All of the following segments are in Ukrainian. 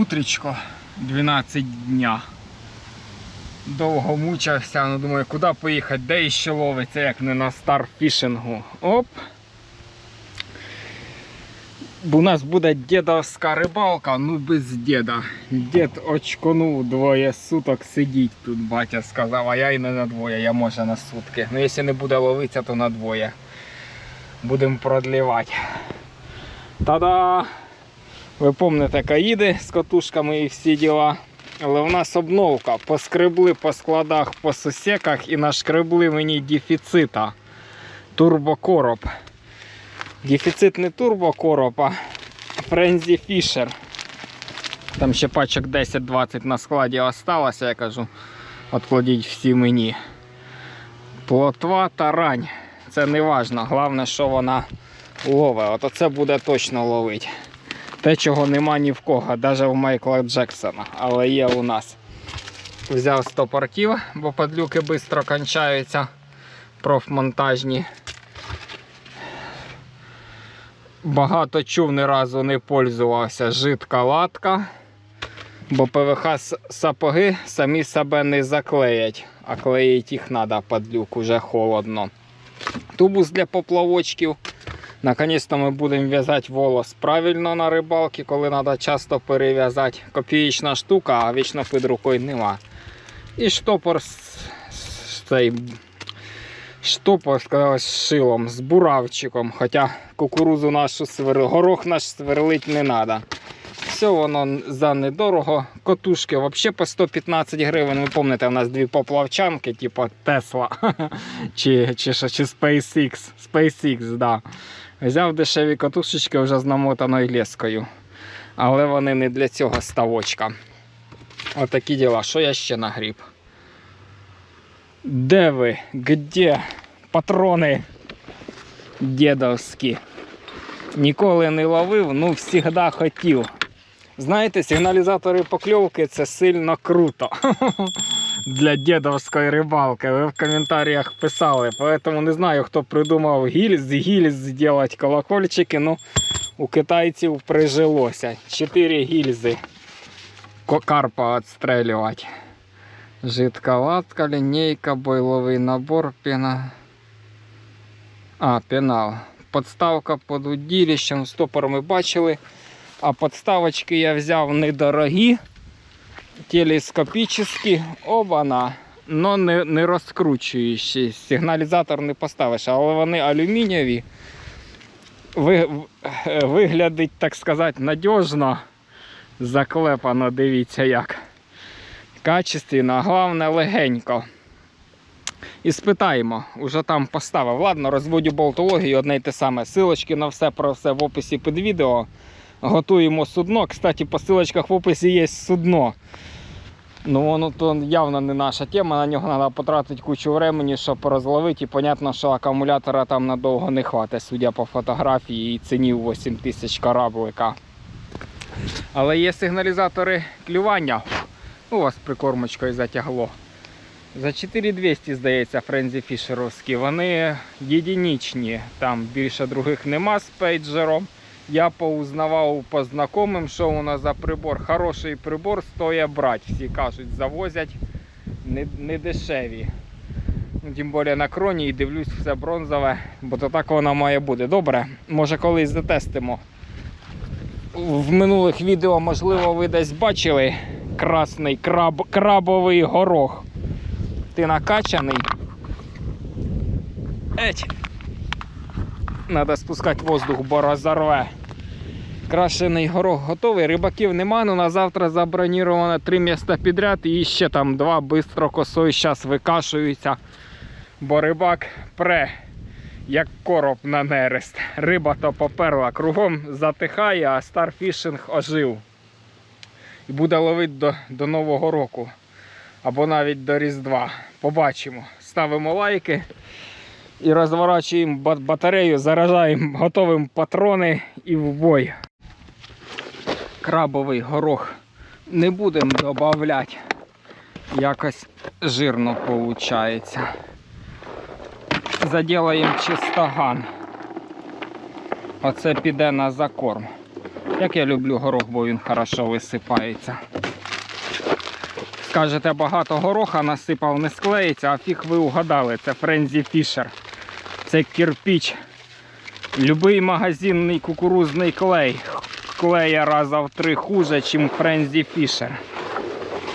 Утрічко 12 дня. Довго мучився, ну думаю, куди поїхати, де іще ловиться, як не на старфішингу. Оп. У нас буде дідовська рибалка, ну без діда. Дід очконув двоє суток сидіть тут, батя сказав, а я і не на двоє, я може на сутки. Ну якщо не буде ловитися, то на двоє. Будемо продлівати. Та-да! Ви пам'ятаєте каїди з катушками і всі діла. Але в нас обновка. Поскребли по складах, по сусеках і нашкребли мені дефіцита. Турбокороб. Дефіцит не турбокороб, а Френзі Фішер. Там ще пачок 10-20 на складі осталося, я кажу. Откладіть всі мені. Плотва тарань. Це не важно. Головне, що вона ловить. От оце буде точно ловити. Те, чого нема ні в кого, навіть у Майкла Джексона, але є у нас. Взяв стопорків, бо падлюки швидко кончаються. Профмонтажні. Багато чув, ні разу не пользувався. Жидка латка. Бо ПВХ сапоги самі себе не заклеять, а клеїть їх треба падлюк, уже холодно. Тубус для поплавочків. Наконець-то ми будемо в'язати волос правильно на рибалці, коли треба часто перев'язати. Копієчна штука, а вічно під рукою нема. І штопор цей штопор сказав, з шилом, з буравчиком. Хоча кукурузу нашу свер... горох наш сверлить не треба. Все воно за недорого. Котушки взагалі по 115 гривень. Ви пам'ятаєте, у нас дві поплавчанки, типу Tesla чи, чи, чи SpaceX. SpaceX, да. Взяв дешеві катушечки вже з намотаною лескою. Але вони не для цього ставочка. Отакі діла. Що я ще нагріб? Де ви? Где? Патрони дідовські. Ніколи не ловив, ну завжди хотів. Знаєте, сигналізатори покльовки це сильно круто. Для дідовської рибалки. Ви в коментарях писали. Поэтому не знаю, хто придумав гільз, гільз зробити колокольчики. Ну, у китайців прижилося. Чотири гільзи карпа відстрелювати. Жидка латка, лінійка, бойловий набор, пена. А, пенал. Подставка під удилищем, стопор ми бачили. А подставочки я взяв недорогі, телескопічні, оба-на. Но не, не розкручуючі. Сигналізатор не поставиш, але вони алюмінієві. Ви, е, виглядить, так сказати, надіжно. Заклепано, дивіться як. Качественно, головне легенько. І спитаємо, уже там поставив. Ладно, розводю болтологію, одне й те саме. Силочки на все про все в описі під відео. Готуємо судно. Кстати, по силочках в описі є судно. Ну воно то явно не наша тема, на нього треба потратити кучу времени, щоб розловити. І понятно, що акумулятора там надовго не хватить, судя по фотографії і ціні в 8 тисяч кораблика. Але є сигналізатори клювання. У вас прикормочкою затягло. За 4200, здається, френзі фішеровські. Вони єдинічні. Там більше других нема з пейджером. Я поузнавав по знайомим, що у нас за прибор. Хороший прибор стоїть брати. Всі кажуть, завозять не, не дешеві. Ну, Тим більше на кроні і дивлюсь все бронзове, бо то так воно має бути. Добре, може колись затестимо. В минулих відео, можливо, ви десь бачили красний краб, крабовий горох. Ти накачаний. Еть. Надо спускати воздух, бо розорве. Крашений горох готовий. Рибаків нема, але на завтра заброніровано три міста підряд і ще там два бистро косою зараз викашуються. Бо рибак пре, як короб на нерест. Риба то поперла, кругом затихає, а старфішинг ожив. І буде ловити до, до Нового року. Або навіть до Різдва. Побачимо. Ставимо лайки і розворачуємо батарею, заражаємо готовим патрони і в бой. Крабовий горох не будемо додавати. Якось жирно виходить. Заділаємо чистоган. Оце піде на закорм. Як я люблю горох, бо він хорошо висипається. Скажете, багато гороха насипав, не склеїться, а фіг ви угадали, це Френзі Фішер. Це кирпіч. Любий магазинний кукурузний клей. Клея раза в три хуже, чим Френзі Фішер.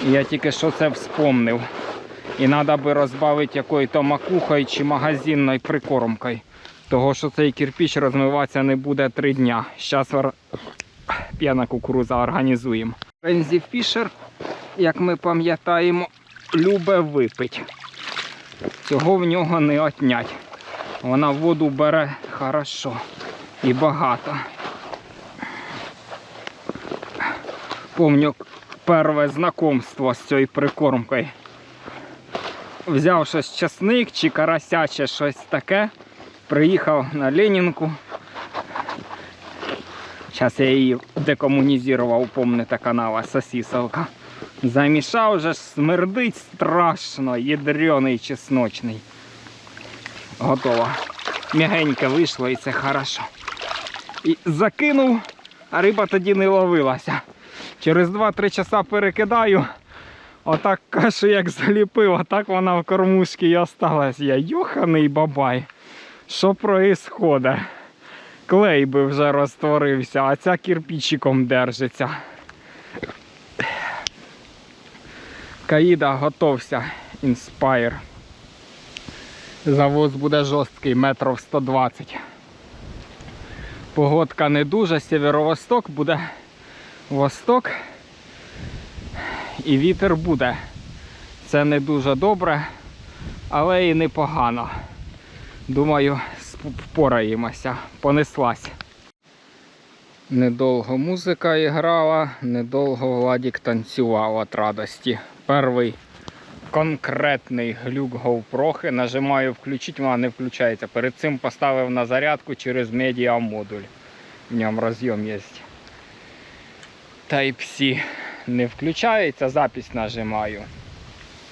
Я тільки що це вспомнив. І треба би розбавити якою-то макухою чи магазинною прикормкою. Того, що цей кирпіч розмиватися не буде три дня. Зараз п'яна кукуруза організуємо. Френзі Фішер, як ми пам'ятаємо, любе випить. Цього в нього не отнять. Вона воду бере хорошо і багато. Помню перше знакомство з цією прикормкою. Взяв щось часник чи карася, чи щось таке. Приїхав на Ленінку. Зараз я її декомунізував, помните канала сосисовка. Замішав вже ж смердить страшно, ядрений чесночний. Готово. М'ягеньке вийшло і це хорошо. І закинув, а риба тоді не ловилася. Через 2-3 часа перекидаю. Отак кашу як заліпив, а так вона в кормушці і осталась. Я йоханий бабай. Що происходить? Клей би вже розтворився, а ця кирпичиком держиться. Каїда готовся. Inspire. Завоз буде жорсткий, метрів 120. Погодка не дуже, сєвєро-восток буде восток. І вітер буде. Це не дуже добре, але і непогано. Думаю, впораємося. Понеслась. Недовго музика іграла, недовго Владік танцював від радості. Перший конкретний глюк GoPro. Нажимаю включити, вона не включається. Перед цим поставив на зарядку через медіамодуль. В ньому розйом є. Type-C не включається, запись нажимаю.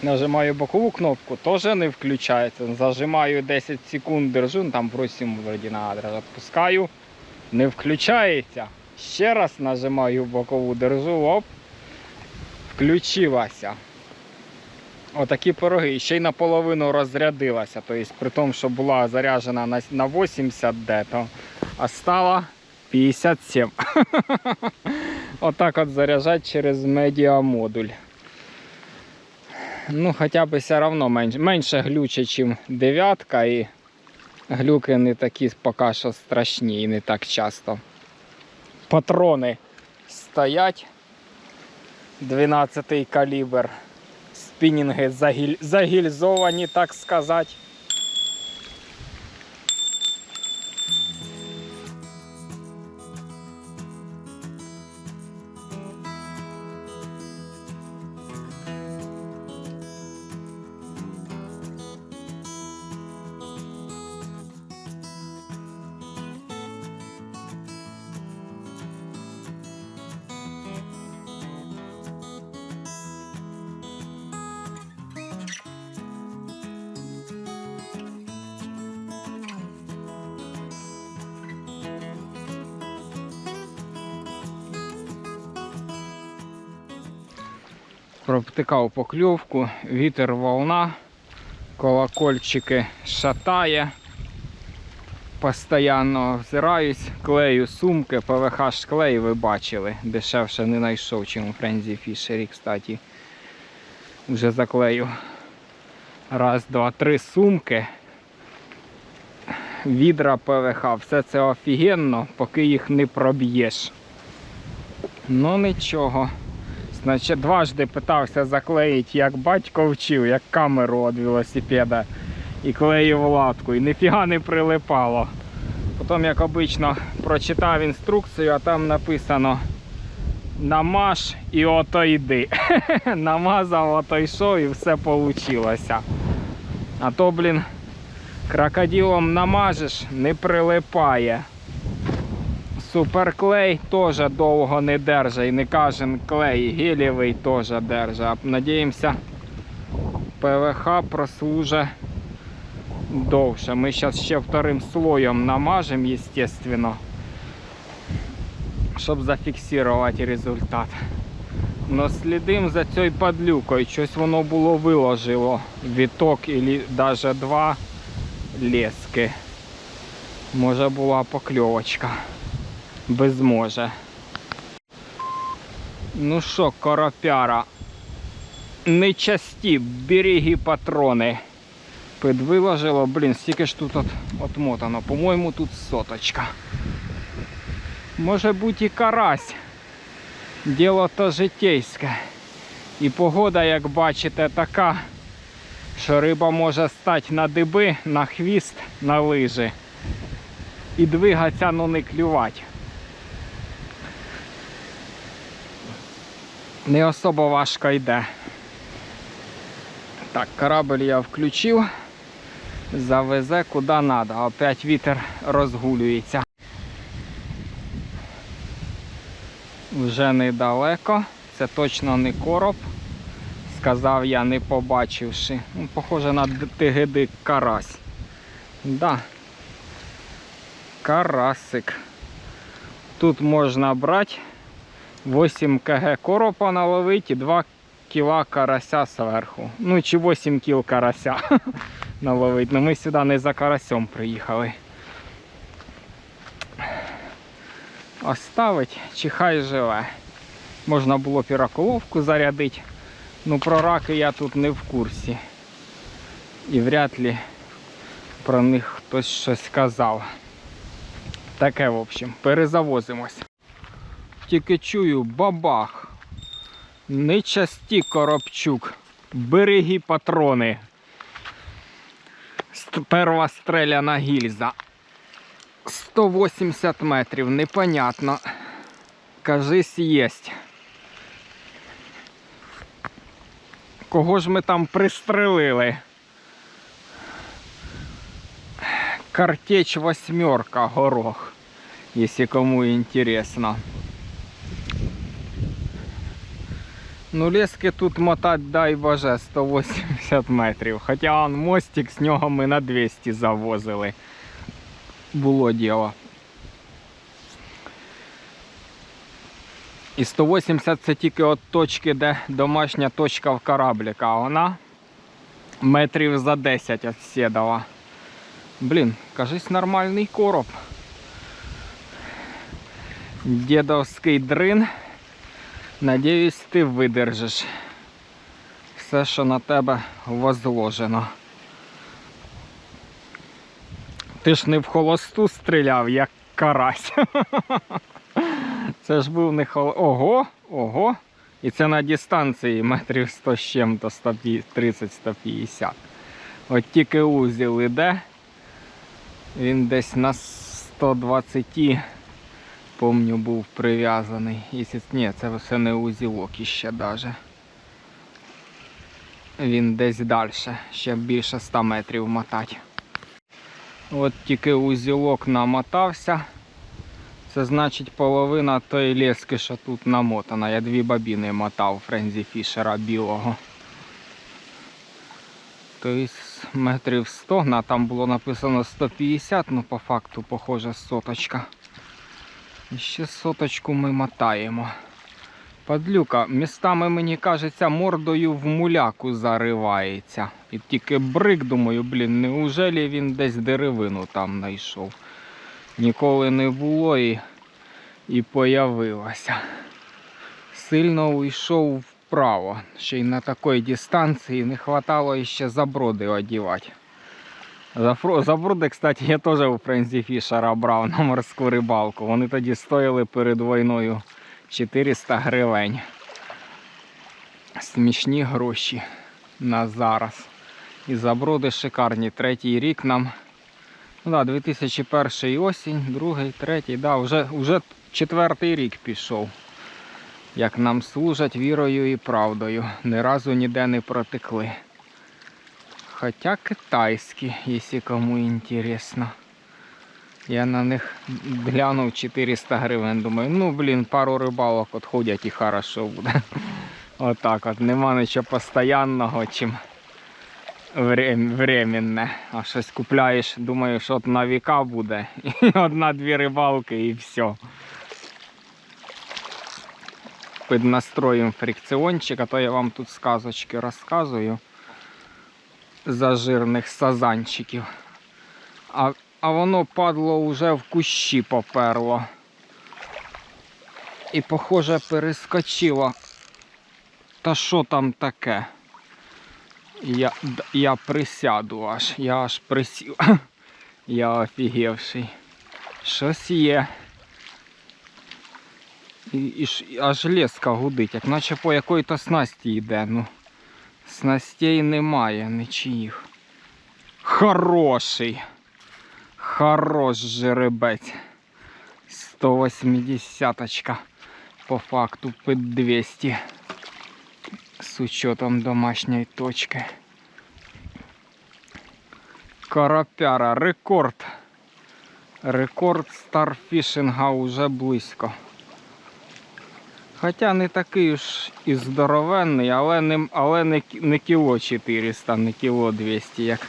Нажимаю бокову кнопку, теж не включається. Зажимаю 10 секунд, держу, ну, там просимо вроді на адрес. Відпускаю, не включається. Ще раз нажимаю бокову, держу, оп, включилася. Отакі пироги. І ще й наполовину розрядилася. Тобто, при тому, що була заряджена на, на 80 дето, а стала 57. Отак от заряджати через медіамодуль. Ну, хоча б все одно менше, менше глюче, ніж дев'ятка, і глюки не такі поки що страшні і не так часто. Патрони стоять. 12 калібр. Спінінги загіль... загільзовані, так сказати. Провтикав покльовку, вітер волна, колокольчики шатає. Постоянно взираюсь, клею сумки, ПВХ шклей ви бачили. Дешевше не знайшов, чим у Френзі Фішері, кстати. Вже заклею. Раз, два, три сумки. Відра ПВХ. Все це офігенно, поки їх не проб'єш. Ну нічого. Значить, дважди питався заклеїти, як батько вчив, як камеру від велосипеда. І клеїв латку. І ніфіга не прилипало. Потім, як обично, прочитав інструкцію, а там написано намаж і ото йди. Намазав, ото йшов і все вийшло. А то, блін, крокодилом намажеш, не прилипає. Суперклей теж довго не держить, і не кожен клей, гелєвий теж держить. Надіємося, ПВХ прослужить довше. Ми зараз ще вторим слоєм намажемо, естественно. щоб зафіксувати результат. Но слідим за цією падлюкою. Щось воно було виложило віток або навіть два лески. Може була покльовочка. Без може. Ну що, коропяра. Нечасті береги патрони. Підвиложило, блін, стільки ж тут от, отмотано. По-моєму, тут соточка. Може бути і карась. Діло то житейське. І погода, як бачите, така, що риба може стати на диби, на хвіст, на лижі. І двигатися, ну не клювати. Не особо важко йде. Так, корабль я включив. Завезе куди треба. Опять вітер розгулюється. Вже недалеко. Це точно не короб. Сказав я, не побачивши. Ну, похоже на тигидик карась. Да. Карасик. Тут можна брати 8 кг коропа наловити і 2 кіла карася зверху. Ну чи 8 кіл карася наловити. Ну ми сюди не за карасем приїхали. Оставить, чи хай живе. Можна було піроколовку зарядити. Ну про раки я тут не в курсі. І вряд ли про них хтось щось казав. Таке, в общем, перезавозимось. Тільки чую бабах. Нечасті коробчук. Береги патрони. Перва стреляна гільза. 180 метрів, непонятно. Кажись, єсть. Кого ж ми там пристрелили? Картеч восьмерка горох, если кому интересно. Ну, лески тут мотать, дай боже, 180 метрів. Хоча он мостик з нього ми на 200 завозили. Було діло. І 180 це тільки от точки, де домашня точка в корабліка, вона метрів за 10 відсідала. Блін, кажись, нормальний короб. Дідовський дрин. Надіюсь, ти видержиш все, що на тебе возложено. Ти ж не в холосту стріляв, як карась. Це ж був не хол... Ого, ого. І це на дистанції метрів 100 з чим-то 30-150. От тільки узіл іде. Він десь на 120, помню, був прив'язаний. Ні, це все не узілок іще даже. Він десь далі, ще більше 100 метрів мотати. От тільки узілок намотався. Це значить половина тої лески, що тут намотана. Я дві бабіни мотав Френзі Фішера білого. Тобто метрів 100, на там було написано 150, ну по факту похоже соточка. І ще соточку ми мотаємо. Падлюка, містами, мені кажеться, мордою в муляку заривається. І тільки брик, думаю, блін, неужелі він десь деревину там знайшов. Ніколи не було і, і появилося. Сильно уйшов вправо. Ще й на такій дистанції не хватало ще заброди одівати. Заброди, кстати, я теж у Френзі Фішера брав на морську рибалку. Вони тоді стояли перед війною 400 гривень. Смішні гроші на зараз. І заброди шикарні. Третій рік нам. Ну да, 2001 осінь, другий, третій, да, вже, вже четвертий рік пішов. Як нам служать вірою і правдою. Ні разу ніде не протекли. Хоча китайські, якщо кому інтересно. Я на них глянув 400 гривень. Думаю, ну блін, пару рибалок от ходять і хорошо буде. Отак от. Нема нічого постоянного, чим врем- временне. А щось купляєш, думаєш, от на віка буде. Одна-дві рибалки і все. піднастроїмо фрикціончик, а то я вам тут сказочки розказую за жирних сазанчиків. А, а воно падло вже в кущі поперло. І, похоже, перескочило. Та що там таке? Я, я присяду аж, я аж присів. Я офігівший. Щось є. І, і аж леска гудить, як наче по якої-то снасті йде. Ну, снастей немає нічиїх. Хороший. Хорош жеребець. 180-очка. По факту під 200. З учетом домашньої точки. Карапяра, рекорд. Рекорд старфішинга уже близько. Хоча не такий ж і здоровенний, але не, але не, не кіло 400, не кіло 200, як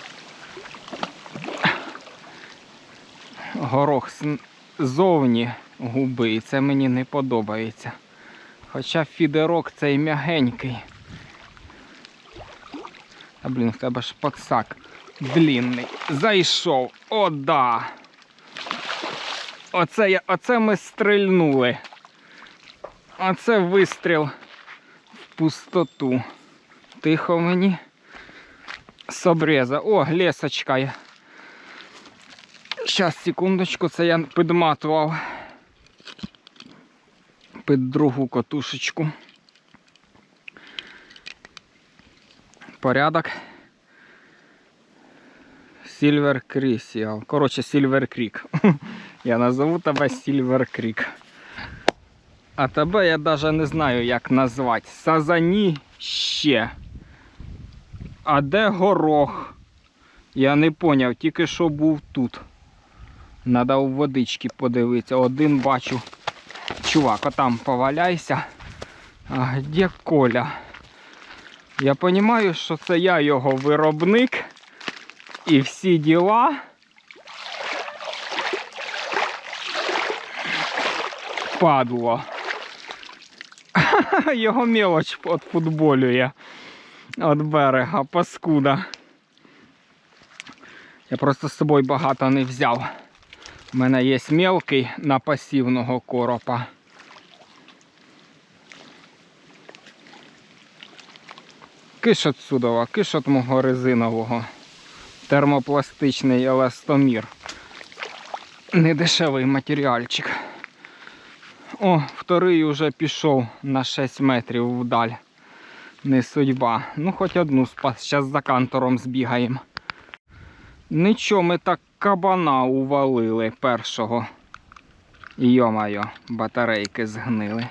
горох зовні губи, і це мені не подобається. Хоча фідерок цей м'ягенький. А блін, в тебе ж пацак длінний. Зайшов. О, да. Оце, оце ми стрельнули. Оце вистріл в пустоту. Тихо мені. З обреза. О, лесочка є. Щас, секундочку, це я підматував під другу котушечку. Порядок. Silver Crystal. Коротше, Silver Creek. Я назову тебе Silver Creek. А тебе я навіть не знаю, як назвати. Сазані ще. А де горох? Я не поняв, тільки що був тут. Надо у водички подивитися. Один бачу. Чувак, отам поваляйся. А де Коля? Я розумію, що це я його виробник. І всі діла. Падло. Його мелоч футболює від берега, паскуда. Я просто з собою багато не взяв. У мене є мелкий на пасивного коропа. Киш отсюдова, киш от мого резинового. Термопластичний еластомір. Недешевий матеріальчик. О, вторий уже пішов на 6 метрів вдаль. Не судьба. Ну, хоч одну спас. Зараз за кантором збігаємо. Нічого, ми так кабана увалили першого. Йо-майо, батарейки згнили.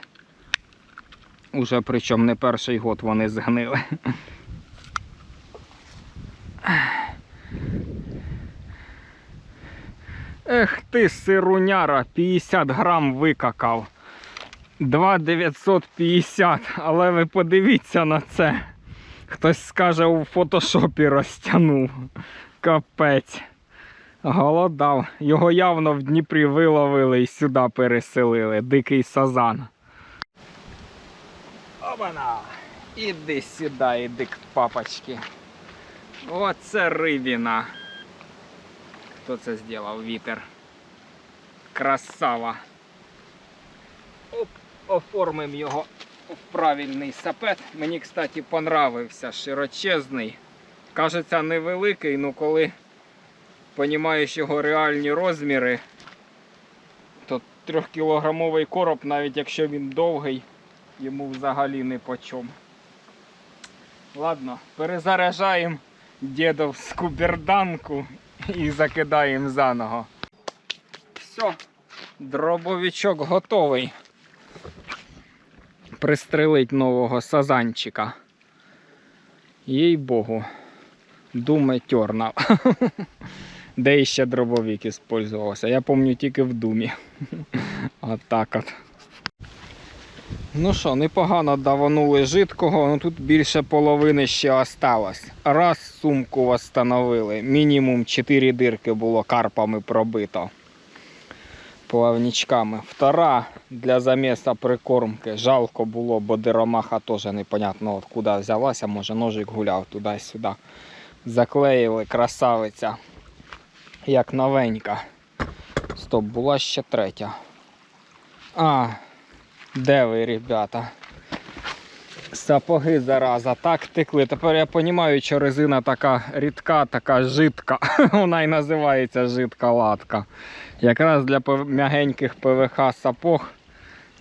Уже причому не перший год вони згнили. Ех ти, сируняра, 50 грам викакав. 2,950, але ви подивіться на це. Хтось скаже, у фотошопі розтягнув. Капець. Голодав. Його явно в Дніпрі виловили і сюди переселили. Дикий сазан. Обана! Іди сюди, іди к папочки. Оце рибіна. Хто це зробив? Вітер. Красава. Оп, оформимо його в правильний сапет. Мені, кстати, понравився. Широчезний. Кажеться, невеликий, але коли понімаєш його реальні розміри, то трьохкілограмовий короб, навіть якщо він довгий, йому взагалі не по чому. Ладно, перезаряджаємо дідовську берданку і закидаємо заново. Все, дробовичок готовий. Пристрелить нового сазанчика. Їй богу, думе терна. Де іще дробовик использувався? Я пам'ятаю тільки в думі. Отак от. Ну що, непогано даванули жидкого, ну тут більше половини ще осталось. Раз сумку встановили, мінімум 4 дирки було карпами пробито. Плавнічками. Втора для заміса прикормки. Жалко було, бо диромаха теж непонятно откуда взялася. Може ножик гуляв туди-сюди. Заклеїли красавиця. Як новенька. Стоп, була ще третя. А, де ви, ребята? Сапоги зараза, так текли. Тепер я розумію, що резина така рідка, така жидка. Вона і називається жидка латка. Якраз для м'ягеньких ПВХ сапог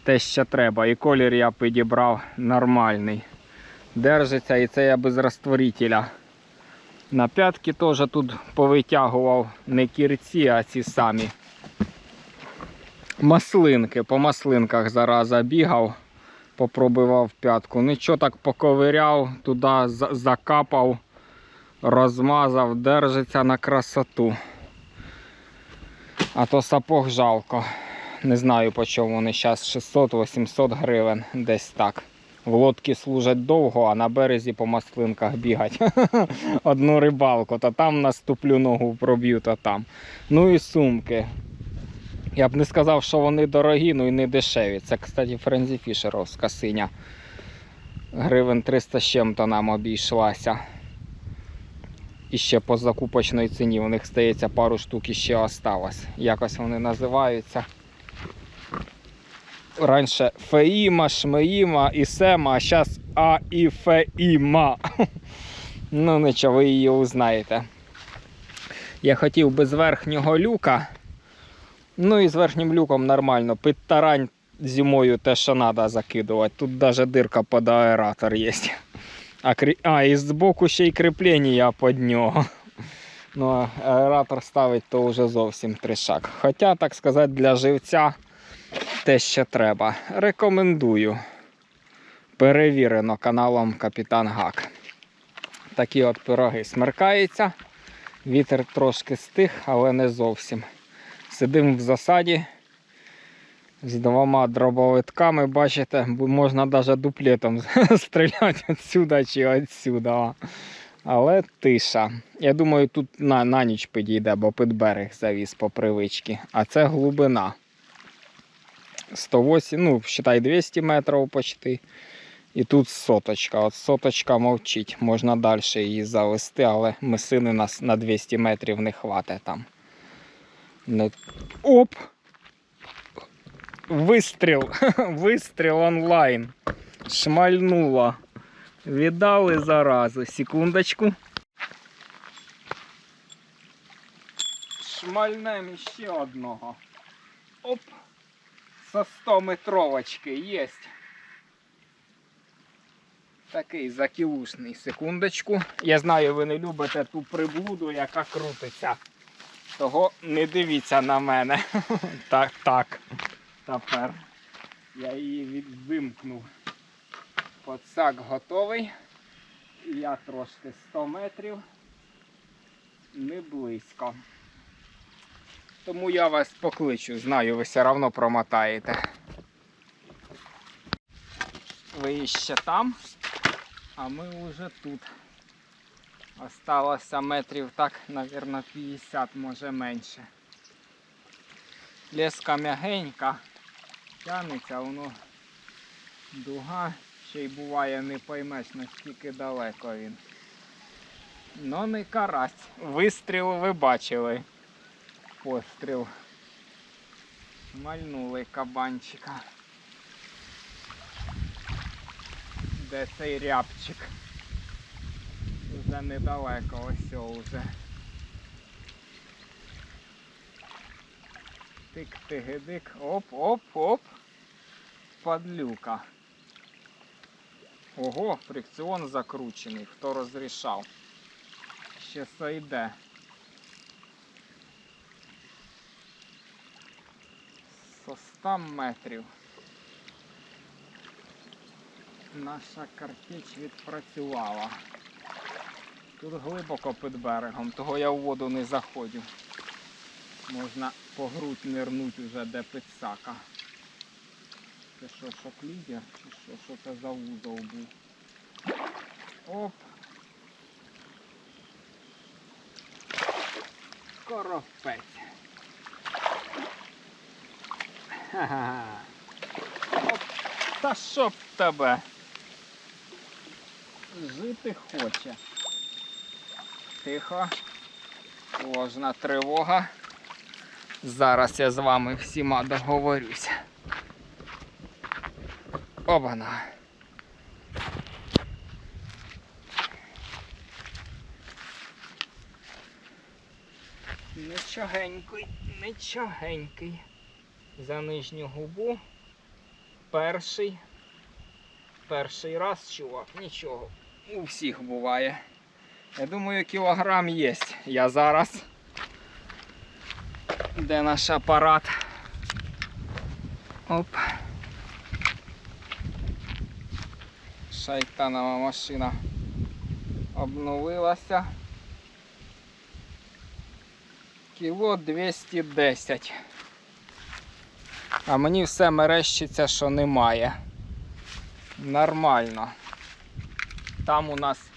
те, що треба. І колір я підібрав нормальний. Держиться і це я без розтворителя. На п'ятки теж тут повитягував не кірці, а ці самі. Маслинки. По маслинках зараза бігав, попробував п'ятку. Нічого так поковиряв, туди закапав, розмазав, держиться на красоту. А то сапог жалко. Не знаю по чому вони зараз 600-800 гривень, десь так. В лодці служать довго, а на березі по маслинках бігать. Одну рибалку, то там наступлю ногу проб'ю, то там. Ну і сумки. Я б не сказав, що вони дорогі, ну і не дешеві. Це, кстати, Френзі Фішеровська синя. Гривень 300 з чим-то нам обійшлася. І ще по закупочній ціні. У них стається пару штук іще осталось. Якось вони називаються. Раніше Феїма, Шмеїма і Сема, а зараз А і Феїма. Ну нічого, ви її узнаєте. Я хотів без верхнього люка. Ну і з верхнім люком нормально. Під тарань зимою те, що треба закидувати. Тут навіть дирка під аератор є. А, а і збоку ще й кріплення під нього. Ну, аератор ставить то вже зовсім тришак. Хоча, так сказати, для живця те, що треба. Рекомендую. Перевірено каналом Капітан Гак. Такі от пироги смеркається. Вітер трошки стих, але не зовсім. Сидимо в засаді з двома дробовитками, бачите, можна навіть дуплетом стріляти відсюди чи відсюди. Але тиша. Я думаю, тут на, на ніч підійде, бо під берег завіз по привичці. А це глибина. 108, ну, считай 200 метрів почти. І тут соточка. От соточка мовчить. Можна далі її завести, але мисини нас на 200 метрів не хватить там. Оп! Вистріл! Вистріл онлайн. Шмальнуло. Віддали заразу. Секундочку. Шмальнем ще одного. Оп! Со 100 метровочки єсть. Такий закілушний. Секундочку. Я знаю, ви не любите ту приблуду, яка крутиться. Того не дивіться на мене. Так, так. Тепер я її відвимкнув. Подсак готовий. Я трошки 100 метрів. Не близько. Тому я вас покличу, знаю, ви все одно промотаєте. Ви ще там, а ми вже тут. Осталося метрів так, мабуть, 50, може менше. Леска м'ягенька, тянеться, воно дуга, ще й буває не поймеш наскільки далеко він. Ну не карась. Вистріл ви бачили. Постріл. Мальнули кабанчика. Де цей рябчик? Вже недалеко, ось о вже. Тик-тигидик. Оп-оп-оп. Падлюка. Ого, фрикціон закручений. Хто розрішав? Ще сойде. Со 100 метрів. Наша картіч відпрацювала. Тут глибоко під берегом, того я в воду не заходжу. Можна по грудь нирнуть уже де підсака. Це що, шоклідер? Чи що, що це за вузол був? Оп! Коропець. Оп, Та щоб тебе. Жити хоче. Тихо. Ложна тривога. Зараз я з вами всіма договорюся. Обана. Нічогенький, нічогенький. За нижню губу. Перший. Перший раз, чувак, нічого. У всіх буває. Я думаю, кілограм є. Я зараз. Де наш апарат? Оп. Шайтанова машина обновилася. Кіло 210. А мені все мерещиться, що немає. Нормально. Там у нас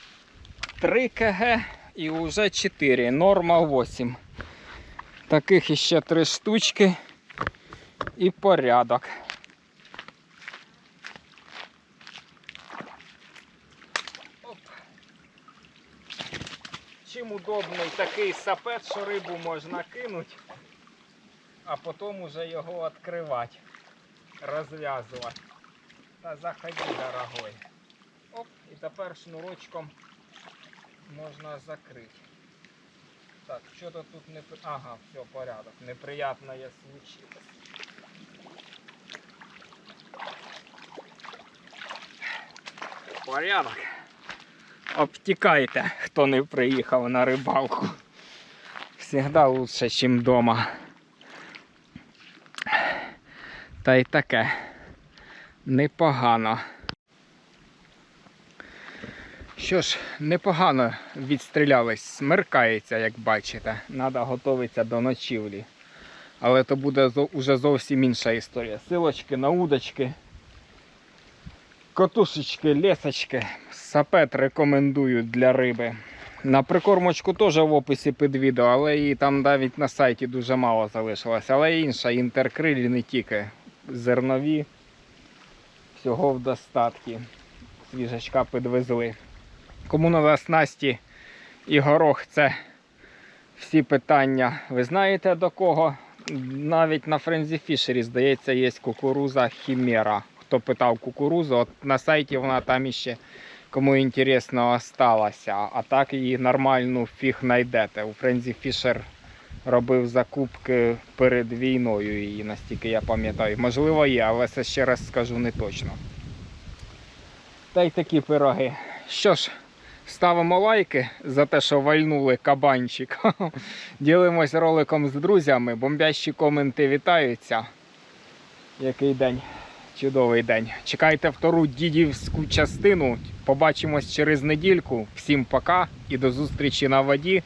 3 кг і вже 4. Норма 8. Таких іще 3 штучки і порядок. Оп. Чим удобний такий сапет, що рибу можна кинути, а потім уже його відкривати, розв'язувати. Та заходи, дорогой. Оп, і тепер шнурочком можна закрити. Так, що-то тут не... при- Ага, все, порядок. Неприятное случилось. Порядок. Обтікайте, хто не приїхав на рибалку. Всегда лучше, ніж вдома. Та й таке. Непогано. Що ж, непогано відстрілялись, смеркається, як бачите. Треба готуватися до ночівлі. Але то буде уже зовсім інша історія. Силочки на удочки, котушечки, лесочки. Сапет рекомендую для риби. На прикормочку теж в описі під відео, але її там навіть на сайті дуже мало залишилось. Але інша, інтеркрилі не тільки. Зернові. Всього в достатки. Свіжачка підвезли. Кому надо снасті і горох, це всі питання. Ви знаєте до кого? Навіть на Френзі Фішері, здається, є кукуруза Хімера. Хто питав кукурузу, от на сайті вона там іще, кому інтересно, осталася. А так її нормальну фіг знайдете. У Френзі Фішер робив закупки перед війною її, настільки я пам'ятаю. Можливо, є, але це ще раз скажу не точно. Та й такі пироги. Що ж, ставимо лайки за те, що вальнули кабанчик. Ділимось роликом з друзями. Бомбящі коменти вітаються. Який день? Чудовий день. Чекайте втору дідівську частину. Побачимось через недільку. Всім пока і до зустрічі на воді.